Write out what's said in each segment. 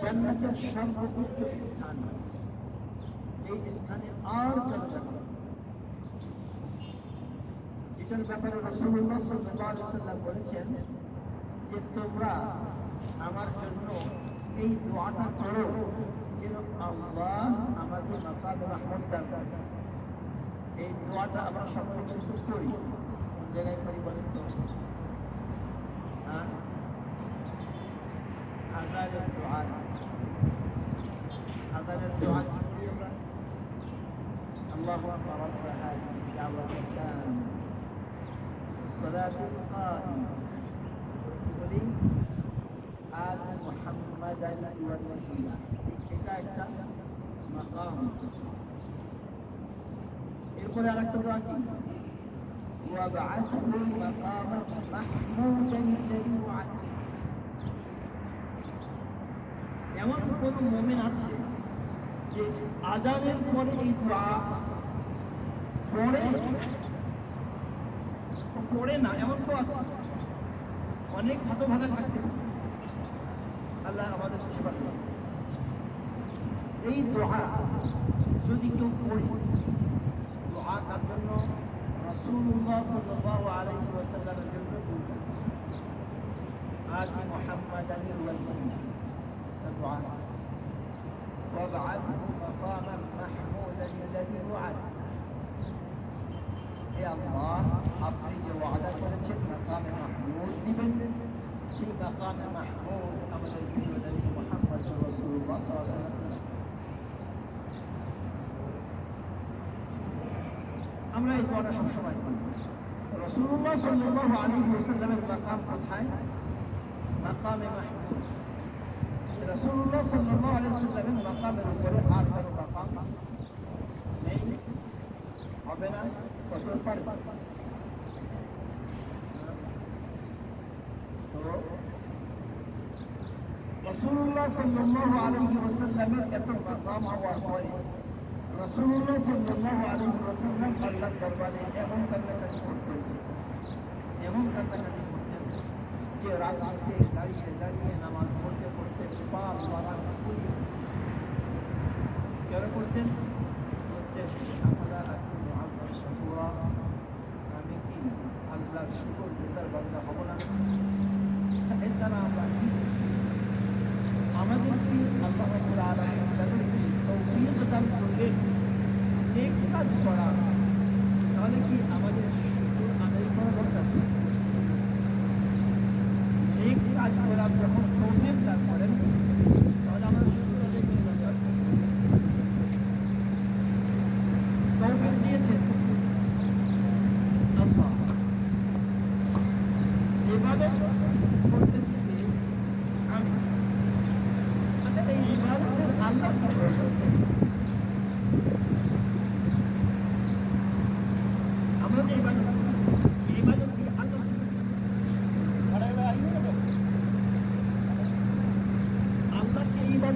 জান্নাতের সর্বোচ্চ স্থান। যে স্থানে আর কেন যাবে যেটার ব্যাপারে রসুল্লাহ সাল্লাহ সাল্লাম বলেছেন যে, তোমরা আমার জন্য এই দোয়াটা করো যেন আল্লাহ আমাদের মাকাম রহমত দান। এই দোয়াটা আমরা সকলে কিন্তু করি কোন জায়গায় করি বলেন তো? হ্যাঁ? আজানের দোয়া আজানের দোয়া কি করি আমরা اللهم رب هذه الدعوة التامة الصلاة القائمة বলি آت محمدا الوسيلة এটা একটা মাকাম এরপরে আরেকটা দোয়া কি وابعثه مقاما محمودا الذي وعدته এমন কোন মোমেন আছে যে আজানের পরে এই দোয়া পড়ে? পড়ে না, এমন কেউ আছে? অনেক হতভাগা থাকতে পারে। আল্লাহ আমাদের এই দোয়া যদি কেউ পড়ে, দোয়া কার জন্য? রাসূলুল্লাহ সাল্লাল্লাহু আলাইহি ওয়াসাল্লামের জন্য দুটা আদি মুহাম্মাদানিল ওয়াসিলা। এটা দোয়া وابعثه مقاما محمودا الذي وعدته হে আল্লাহ আপনি যে ওয়াদা করেছেন মাকামে মাহমুদ দিবেন সেই মাকামে মাহমুদ আমাদের প্রিয় নবী মুহাম্মদ রাসূলুল্লাহ সাল্লাল্লাহু আলাইহি ওয়াসাল্লাম দিলেন। আমরা এই দোয়াটা সবসময় করি রসুল্লাহ সাল্লাল্লাহু আলাইহি ওয়াসাল্লামের মাকাম কোথায় মাকামে মাহমুদ রসুল্লাহ সাল্লাল্লাহু আলাইহি ওয়াসাল্লামের মাকামের উপরে আর কারও মাকাম নেই। হবে না? কত পারবে তো রসুল্লাহ সাল্লাল্লাহু আলাইহি ওয়াসাল্লামের এত মাকাম হওয়ার পরে রসুল্লাহ সাল্লাল্লাহু আলাইহি ওয়াসাল্লাম আল্লাহর দরবারে এমন কান্নাকাটি করতেন, এমন কান্নাকাটি করতেন যে রাত্রিতে দাঁড়িয়ে দাঁড়িয়ে নামাজ পড়তে বাগান ফুলিয়ে দিতেন। কেন করতেন বলতেন আফালা আকুনু আবদান শাকুরা আমি কি বান্দা হব না এর দ্বারা আমরা কি বুঝি আমাদের কি আল্লাহ রাব্বুল আলামিন যাদেরকে তৌফিক দান করলেন নেক কাজ করা তাহলে কি আমাদের শুকর আদায় করা দরকার নেক কাজ করার যখন তৌফিক দান করেন তাহলে আমাদের শুকর আদায় করা দরকার তৌফিক দিয়েছেন আল্লাহ ইবাদত করতেছি কে? আমি আচ্ছা এই ইবাদতের আল্লাহ কি করবেন? আমরা যে ইবাদত করি, এই ইবাদত কি আল্লাহ কি করবেন? আল্লাহকে ইবাদত দ্বারা আল্লাহ করে দিতে হবে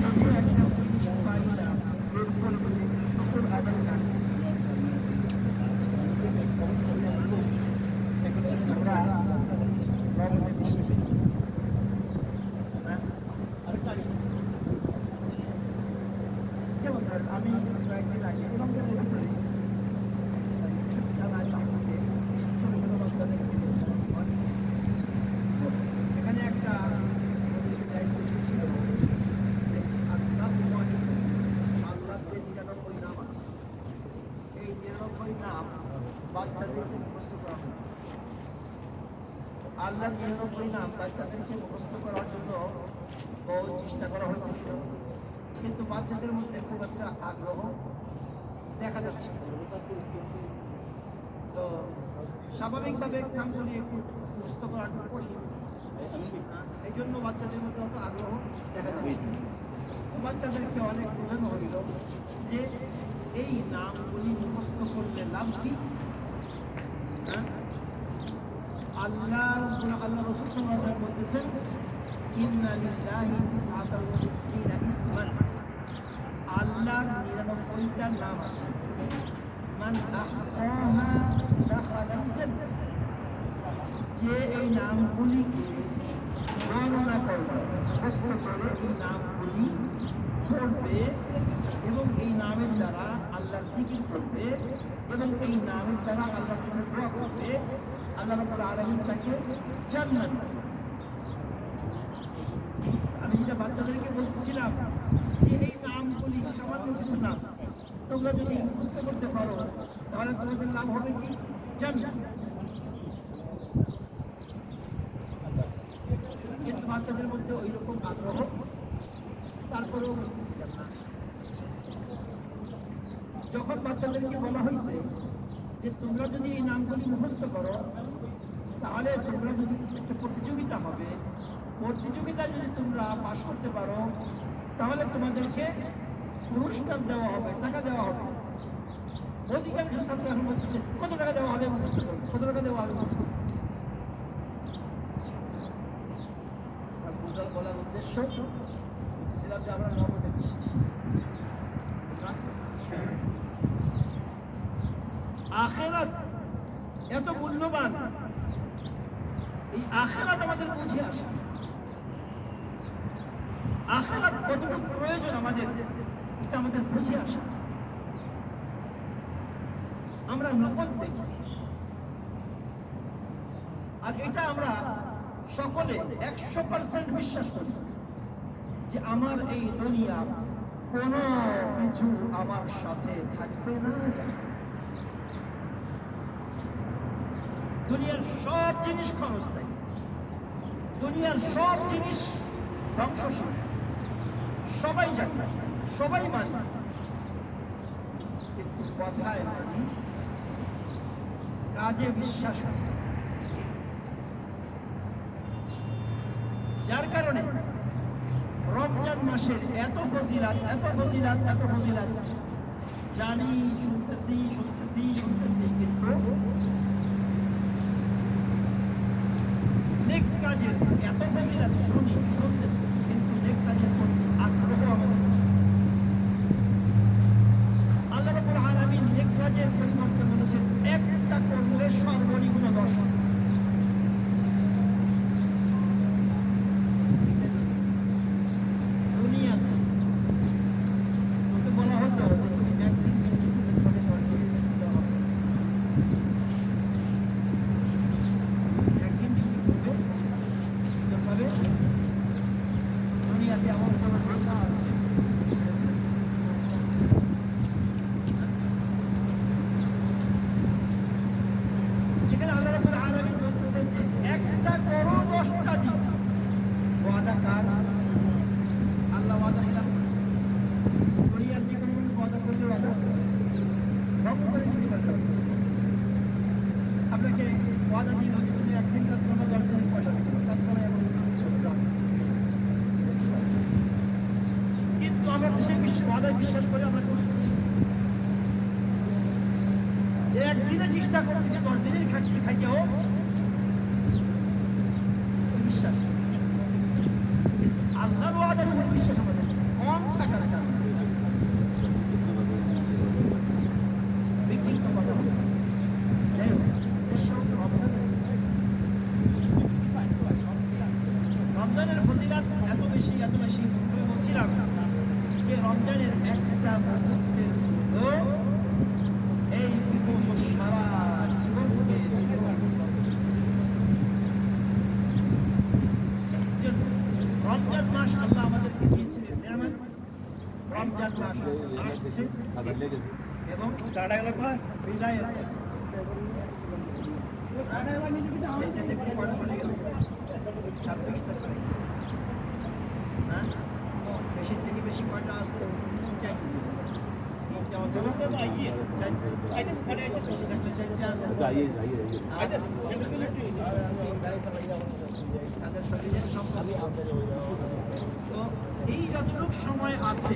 Come back. নাম বাচ্চাদেরকে মুখস্থ করার জন্য বহু চেষ্টা করা হয়েছিল কিন্তু বাচ্চাদের মধ্যে খুব একটা আগ্রহ দেখা যাচ্ছে তো স্বাভাবিকভাবে নামগুলি একটু মুখস্থ করা কঠিন। এই জন্য বাচ্চাদের মধ্যে অত আগ্রহ দেখা যাচ্ছে বাচ্চাদেরকে অনেক বোঝানো হইল যে এই নামগুলি মুখস্থ করলে লাভ কি হ্যাঁ? আল্লাহ আল্লাহ রসুল ওয়াসাল্লাম বলতেছেন ইসমান। আল্লাহর নিরানব্বইটা নাম আছে। মান যে এই নামগুলিকে গণনা করবে, মুখস্থ করে এই নামগুলি পড়বে এবং এই নামের দ্বারা আল্লাহর জিকির করবে এবং এই নামের দ্বারা আল্লাহর কাছে দোয়া করবে। আল্লাহ রাব্বুল আলামিন তাকে জান্নাত আমি যেটা বাচ্চাদেরকে বলতেছিলাম যে এই নামগুলি সামান্য কিছু নাম তোমরা যদি মুখস্থ করতে পারো, তাহলে তোমাদের লাভ হবে কি? জান্নাত। কিন্তু বাচ্চাদের মধ্যে ওই রকম আগ্রহ তারপরেও বুঝতেছিলাম না। যখন বাচ্চাদেরকে বলা হয়েছে যে তোমরা যদি এই নামগুলি মুখস্থ করো, তাহলে তোমরা যদি একটা প্রতিযোগিতা হবে। প্রতিযোগিতা যদি তোমরা পাশ করতে পারো, তাহলে তোমাদেরকে পুরস্কার দেওয়া হবে, টাকা দেওয়া হবে। অধিকাংশ ছাত্র এখন বলতেছে, কত টাকা দেওয়া হবে মুখস্থ করব কত টাকা দেওয়া হবে মুখস্থ বলার উদ্দেশ্য, বলতেছিলাম যে আমরা নবমে বিশ্বাস। আখেরাত এত মূল্যবান, এই আখেরাত আমাদের বুঝে আসে। আখেরাত কতটুকু প্রয়োজন আমাদের, এটা আমাদের বুঝে আসে আমরা নগদ দেখি। আর এটা আমরা সকলে একশো পার্সেন্ট বিশ্বাস করি যে আমার এই দুনিয়া কোনো কিছু আমার সাথে থাকবে না যাবে না। দুনিয়ার সব জিনিস ক্ষণস্থায়ী। দুনিয়ার সব জিনিস ধ্বংসশীল। সবাই জানে, সবাই মানে। কিন্তু কথায় মানি কাজে বিশ্বাস যার কারণে রমজান মাসের এত ফজিলাত এত ফজিলাত এত ফজিলাত। জানি, শুনতেছি শুনতেছি শুনতেছি, কিন্তু নেক কাজের এত ফজিলাত শুনি শুনতেছি কিন্তু নেক কাজের প্রতি আগ্রহ আমাদের নেই। আল্লাহ রাব্বুল আলামিন নেক কাজের পরিবর্তে বলেছেন একটা করলে সর্বনিম্ন দশ দুনিয়াতে তোকে বলা হতো যে তুমি একদিন মৃত্যুতে তোমাকে দশজনের মৃত্যু দেওয়া হবে। একদিন মৃত্যু করবে তবে দুনিয়াতে এমন কোনো লেখা আছে যেখানে আল্লাহ রাব্বুল আলামিন বলতেছেন যে একটা করো দশটা দিবে ওয়াদা কার আল্লাহ ওয়াদা খেলাম দুনিয়ার যে কোনো মানুষ ওয়াদা করলে ওয়াদা ভঙ্গ করে দিতে পারবে আপনাকে ওয়াদা দিল যে তুমি একদিন কাজ করবে দশ দিনের পয়সা দিবে কাজ করে এমন দাও। কিন্তু আমরা তো সেই বিশ্ব ওয়াদায় বিশ্বাস করে আমরা করি একদিনে চেষ্টা করতেছে দশ দিনের খাইতেও বিশ্বাস আল্লাহর ওয়াদার বিশ্বাস আমাদের কম থাকার কারণে বিক্ষিপ্ত কথা বলতেছে যাই হোক এসব রমজানের রমজানের ফজিলাত এত বেশি এত বেশি আমি বলছিলাম যে রমজানের একটা মুহূর্তের মূল্য এই পৃথিবীর সারা জীবনকে দ্বিগুণ করে। জন্য রমজান মাস আল্লাহ আমাদেরকে দিয়েছিলেন নিয়ামত রমজান মাস আসছে এবং বিদায়ের পথে। এইটা দেখতে কটা চলে গেছে। ছাব্বিশটা চলে গেছে। হ্যাঁ? বেশির থেকে বেশি কয়টা চারটে চারটে আছে। তাদের শরীরের সম্পদ তো এই যতটুকু সময় আছে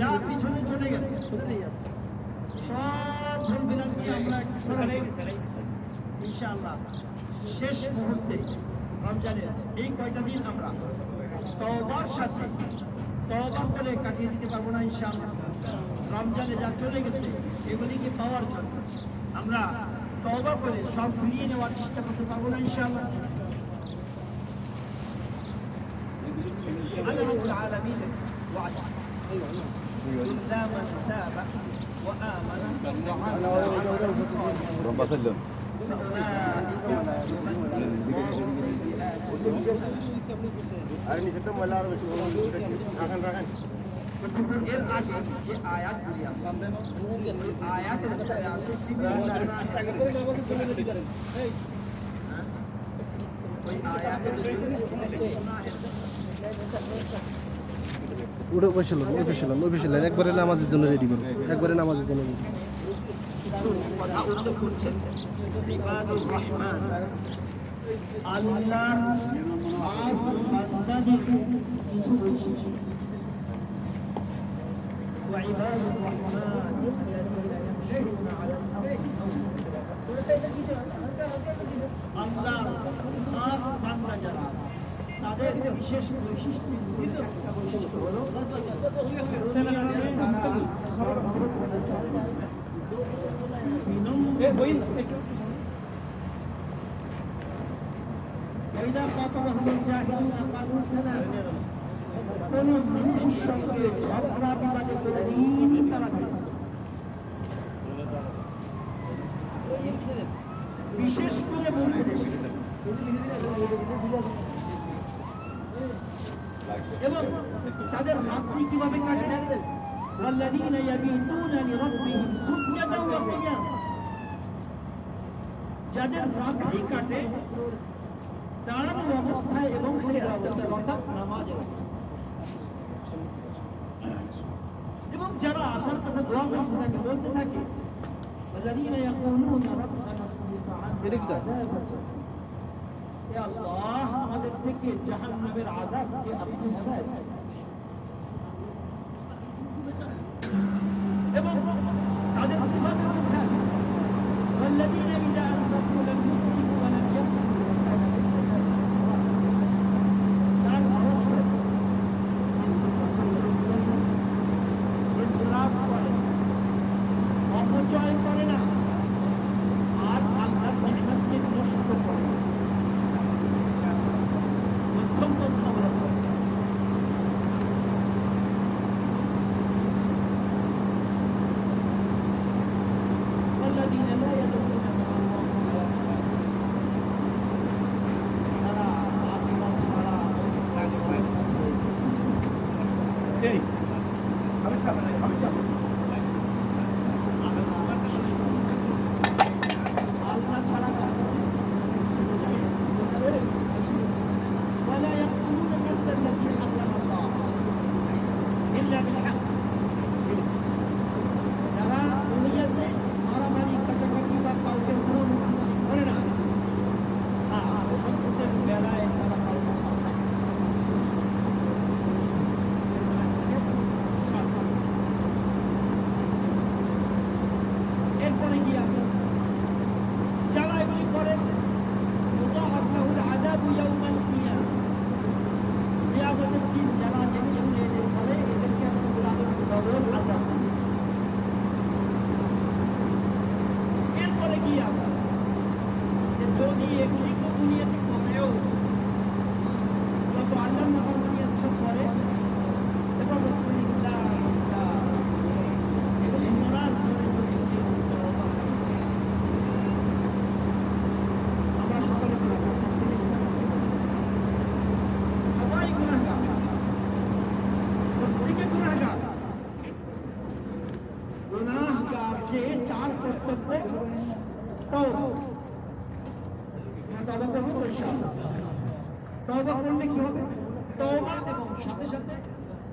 যা পিছনে চলে গেছে সব ভুল আমরা ইনশাআল্লাহ, শেষ মুহূর্তে, রমজানের এই কয়টা দিন আমরা তওবার সাথে, তওবা করে কাটিয়ে দিতে পারব না ইনশাআল্লাহ। রমজানে যা চলে গেছে, এগুলিকে পাওয়ার জন্য আমরা তবা করে সব ফিরিয়ে নেওয়ার চেষ্টা করতে পারব না ইনশাআল্লাহ। আল্লাহ রাব্বুল আলামিন إلا من تاب وآمن وعمل عملا صالحا আর নিচেটা ময়লা আরো বেশি রাখেন রাখেন প্রথমে এর আগে যে আয়াতগুলি আছে ওই আয়াতের ভিতরে আছে বিভিন্ন গুনাহের হ্যাঁ? ওই আয়াতের ভিতরে গুনাহের ওটা ওই ফেললাম ওই ফেললাম ওই একবারে নামাজের জন্য রেডি করব একবারে নামাজের জন্য রেডি আল্লাহ খাস বান্দা যারা তাদের বিশেষ বৈশিষ্ট্য একটা বৈশিষ্ট্য হলো কোন মানুষের সঙ্গে ঝগড়া বিবাদে কোনদিন তারা বিশেষ করে বলে দেশে তাদের রাত্রি কিভাবে কাটে والذين يبيتون لربهم سجدا وقياما যাদের রাত্রি কাটে দাঁড়ানো অবস্থায় এবং সেই অবস্থায় অর্থাৎ নামাজের অবস্থায়। এবং যারা আল্লাহর কাছে দোয়া করতে থাকে বলতে থাকে والذين يقولون ربنا اصرف عنا এটা কি তা? عذاب جهنم। হে আল্লাহ আমাদের থেকে জাহান্নামের আযাবকে আপনি সরায় এবং তাদের সিফাতের মধ্যে আছে والذين আল্লাহ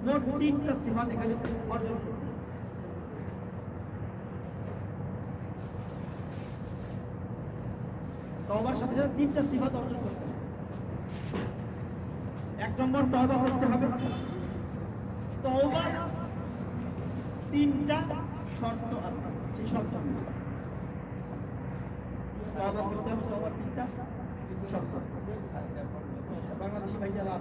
মোট তিনটা সিফাত এখানে অর্জন করবে। তওবার সাথে সাথে তিনটা সিফাত অর্জন করতে এক নম্বর তওবা করতে হবে। তওবার তিনটা শর্ত আছে সেই শর্ত তওবা করতে হবে তওবার তিনটা শর্ত আছে। আচ্ছা, বাংলাদেশি ভাই যারা আছে।